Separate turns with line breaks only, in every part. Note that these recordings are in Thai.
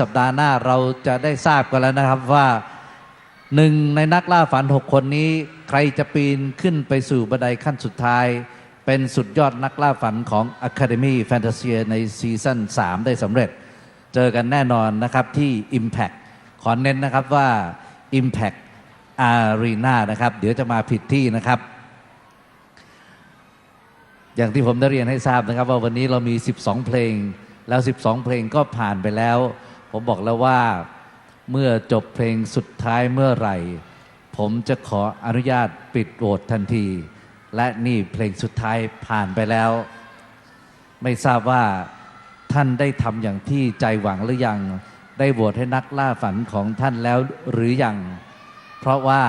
สัปดาห์หน้าเราจะได้ทราบกันแล้วนะครับว่าหนึ่งในนักล่าฝัน 6 คนนี้ ใครจะปีนขึ้นไปสู่บันไดขั้นสุดท้าย เป็นสุดยอดนักล่าฝันของ Academy Fantasy ในซีซั่น3 ได้สำเร็จ เจอกันแน่นอนนะครับที่ Impact ขอเน้นนะครับว่า Impact Arena นะครับ เดี๋ยวจะมาผิดที่นะครับ อย่างที่ผมได้เรียนให้ทราบนะครับว่าวันนี้เรามี 12 เพลงแล้ว 12 เพลงก็ผ่านไปแล้ว ผมบอกแล้วว่าเมื่อจบเพลงสุดท้ายเมื่อไหร่ ผมจะขออนุญาตปิดโหวตทันที และนี่เพลงสุดท้ายผ่านไปแล้ว ไม่ทราบว่าท่านได้ทำอย่างที่ใจหวังหรือยัง ได้โหวตให้นักล่าฝันของท่านแล้วหรือยัง เพราะว่า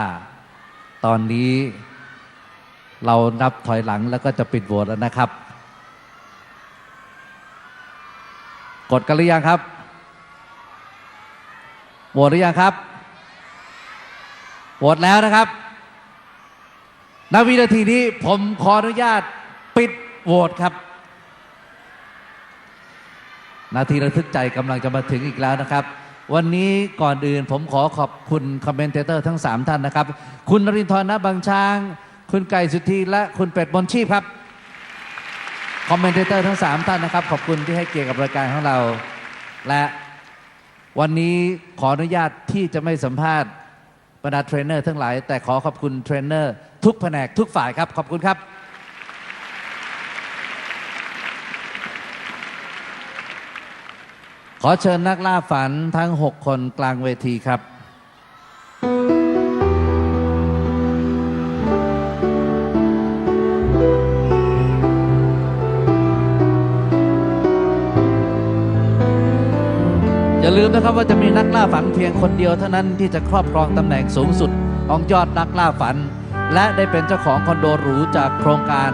ตอนนี้เรานับถอยหลังแล้วก็จะปิดโหวตแล้วนะครับ กดกันหรือยังครับ โหวตหรือยังครับ โหวตแล้วนะครับณวินาทีนี้ผมขออนุญาตปิดโหวตครับ นาทีระทึกใจกำลังจะมาถึงอีกแล้วนะครับ วันนี้ก่อนอื่นผมขอขอบคุณคอมเมนเตอร์ทั้ง 3 ท่านนะครับ คุณนรินทร์นบางช้าง คุณไก่สุธีและคุณเป็ดบนชีพครับ คอมเมนเตอร์ทั้ง 3 ท่านนะครับ ขอบคุณที่ให้เกียรติกับรายการของเรา และ วันนี้ขออนุญาตที่จะไม่สัมภาษณ์บรรดาเทรนเนอร์ทั้งหลาย แต่ขอขอบคุณเทรนเนอร์ทุกแผนกทุกฝ่ายครับ ขอบคุณครับ ขอเชิญนักล่าฝันทั้ง 6 คนกลางเวทีครับ อย่าลืมนะครับว่าจะมีนักล่าฝันเพียงคนเดียวเท่านั้นที่จะครอบครองตำแหน่งสูงสุดของยอดนักล่าฝัน และได้เป็นเจ้าของคอนโดหรูจากโครงการ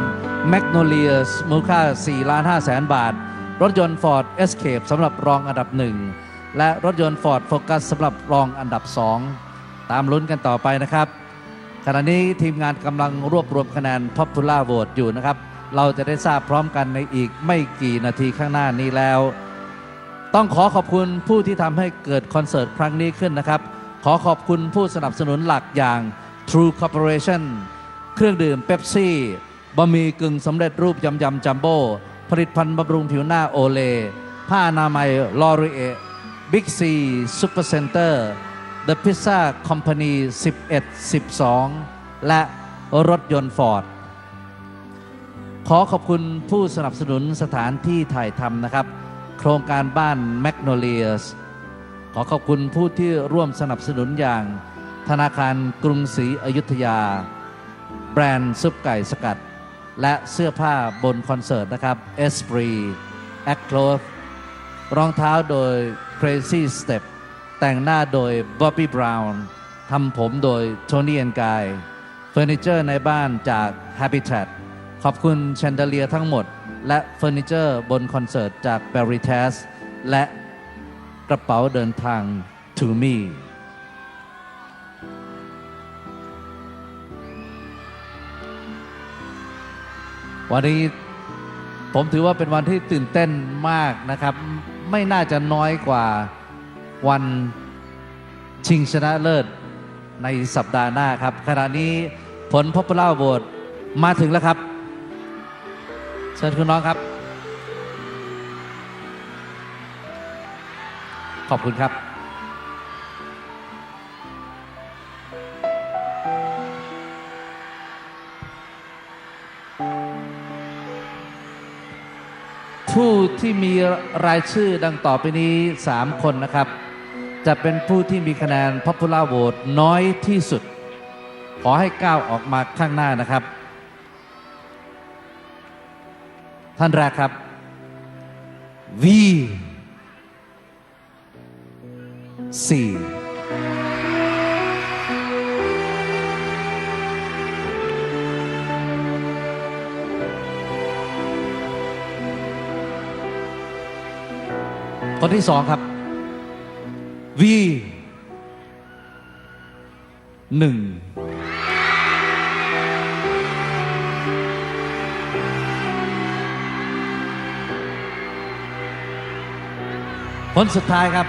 Magnolias มูลค่า 4 ล้าน5แสนบาท รถยนต์ Ford Escape สำหรับรองอันดับหนึ่งและรถยนต์ Ford Focus สำหรับรองอันดับ 2 ตามลุ้นกันต่อไปนะครับ ขณะนี้ทีมงานกำลังรวบรวมคะแนน Popular Vote อยู่นะครับ เราจะได้ทราบพร้อมกันในอีกไม่กี่นาทีข้างหน้านี้แล้ว ต้องขอขอบคุณผู้ที่ทำให้เกิดคอนเสิร์ตครั้งนี้ขึ้นนะครับ ขอขอบคุณผู้สนับสนุนหลักอย่าง True Corporation เครื่องดื่มเ e ปซี่บะหมี่กึ่งสำเร็จรูปยำยำจัมโบ้ผลิตภัณฑ์บำรุงผิวหน้าโอเล ผ้าอนามัยลอรีเอบิ๊กซีซูเปอร์เซ็นเตอร์ The Pizza Company 11 12 และรถยนต์ฟอร์ดขอขอบคุณผู้สนับสนุนสถานที่ถ่ายทำนะครับ โครงการบ้าน Magnolias ขอขอบคุณผู้ที่ร่วมสนับสนุนอย่าง ธนาคารกรุงศรีอยุธยา แบรนด์ซุปไก่สกัด และเสื้อผ้าบนคอนเสิร์ตนะครับ Esprit a c c l o t h รองเท้าโดย Crazy Step แต่งหน้าโดย Bobby Brown ทำผมโดย Tony and Guy เฟอร์นิเจอร์ในบ้านจาก Habitat ขอบคุณแชนเดเลียทั้งหมด และเฟอร์นิเจอร์บนคอนเสิร์ตจาก b e r r y t a s และกระเป๋าเดินทาง To Me วันนี้ผมถือว่าเป็นวันที่ตื่นเต้นมากนะครับ ไม่น่าจะน้อยกว่าวันชิงชนะเลิศในสัปดาห์หน้าครับ ขณะนี้ผล Popular Vote มาถึงแล้วครับ เชิญคุณน้องครับ ขอบคุณครับ ผู้ที่มีรายชื่อดังต่อไปนี้ 3 คนนะครับ จะเป็นผู้ที่มีคะแนน Popular Vote น้อยที่สุด ขอให้ก้าวออกมาข้างหน้านะครับ ท่านแรกครับ V 4คนที่สองครับ V หนึ่ง ผลสุดท้ายครับ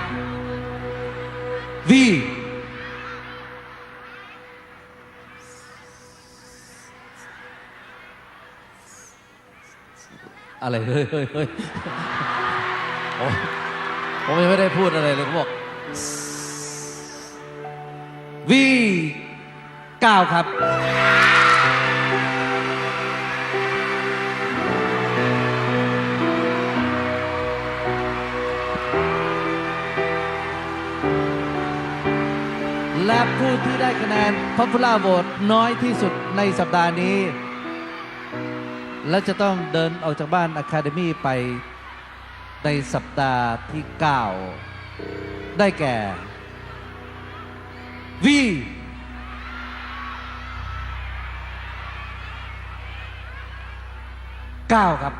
V อะไรเฮ้ยเฮ้ยเฮ้ยผมยังไม่ได้พูดอะไรเลยเขาบอก V 9 ครับ ที่ได้คะแนน Popular Vote น้อยที่สุดในสัปดาห์นี้ และจะต้องเดินออกจากบ้าน Academy ไปในสัปดาห์ที่ 9 ได้แก่ V 9ครับ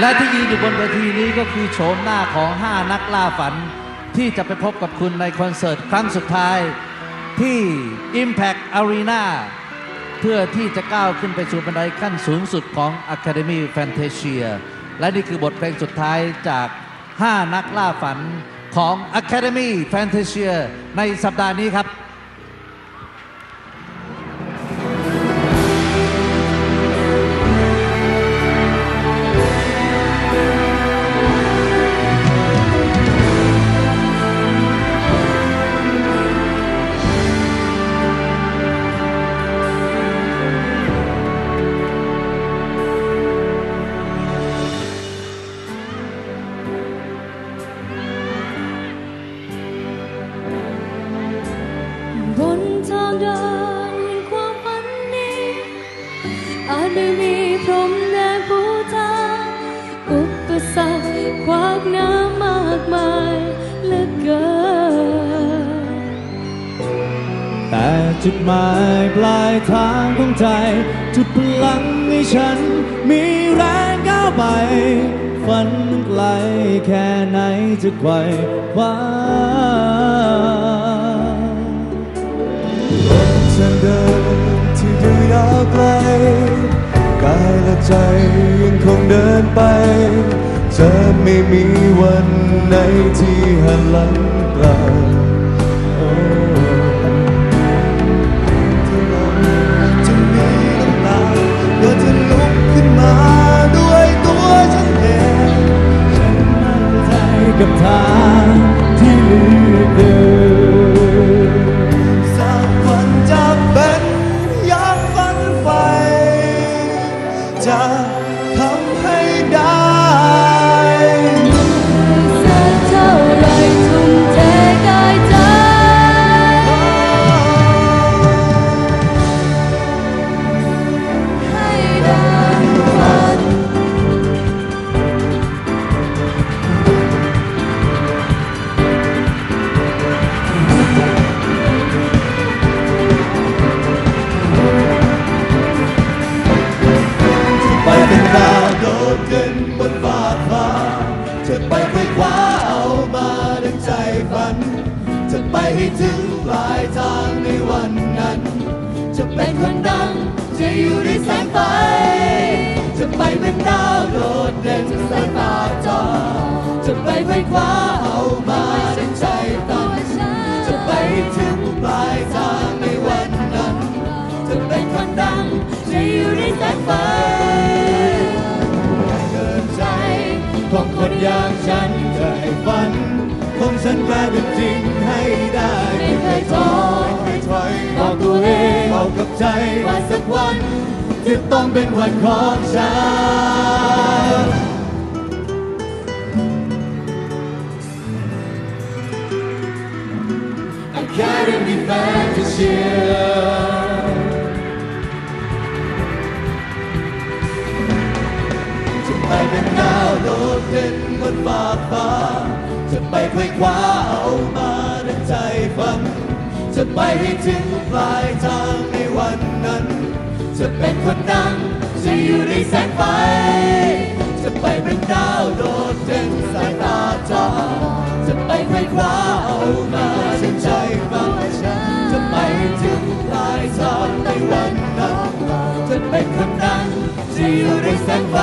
และที่ยืนอยู่บนเวทีนี้ก็คือโฉมหน้าของ 5 นักล่าฝัน ที่จะไปพบกับคุณในคอนเสิร์ตครั้งสุดท้ายที่ Impact Arena เพื่อที่จะก้าวขึ้นไปสู่บันไดขั้นสูงสุดของ Academy Fantasia และนี่คือบทเพลงสุดท้ายจาก 5 นักล่าฝันของ Academy Fantasia ในสัปดาห์นี้ครับ
บ อาจไม่มีพรมแดนปูทางอุปสรรคขวากหน้ามากมายเหลือเกิน
แต่จุดหมายปลายทางของใจ จุดพลังให้ฉัน มีแรงก้าวไป ฝันมันไกลแค่ไหนจะไขว่คว้า ใจยังคงเดินไปจะไม่มีวันไหนที่หันหลังกลับ เอามาดังใจ
ฝัน
จะไปให้ถึงปลายทางในวันนั้น จะเป็นคนดัง จะอยู่ในแสงไฟ จะไปเป็นดาวโดดเด่นสายตาจอ จะ
ไปไขว้คว้าเอามาในใจฝันจะไปถึงปลายทางในวันนั้น จะเป็นคนดัง จะอยู่ในแสงไฟเกินใจของคนอย่างฉัน ฉันแกลเป็นจริงให้ได้
ไม่เคยท้อ
ไม่เคยถอย
บอกตัวเอง
บอกกับใจ
ว่าสักวัน
จะต้องเป็นวันของฉัน I can't be fantasy จะไปเป็นดาวโดดเด่นบนฟ้าฟ้า ไปไขว้คว้าเอามาดังใจฝัน จะไปให้ถึงปลายทางในวันนั้น จะเป็นคนดังจะอยู่ในแสงไฟ จะไปเป็นดาวโดดเด่นสายตาจอจะไปไขว้คว้าเอามาดังใจฝัน จะไปให้ถึงปลายทางในวันนั้น จะเป็นคนดังจะอยู่ในแสงไฟ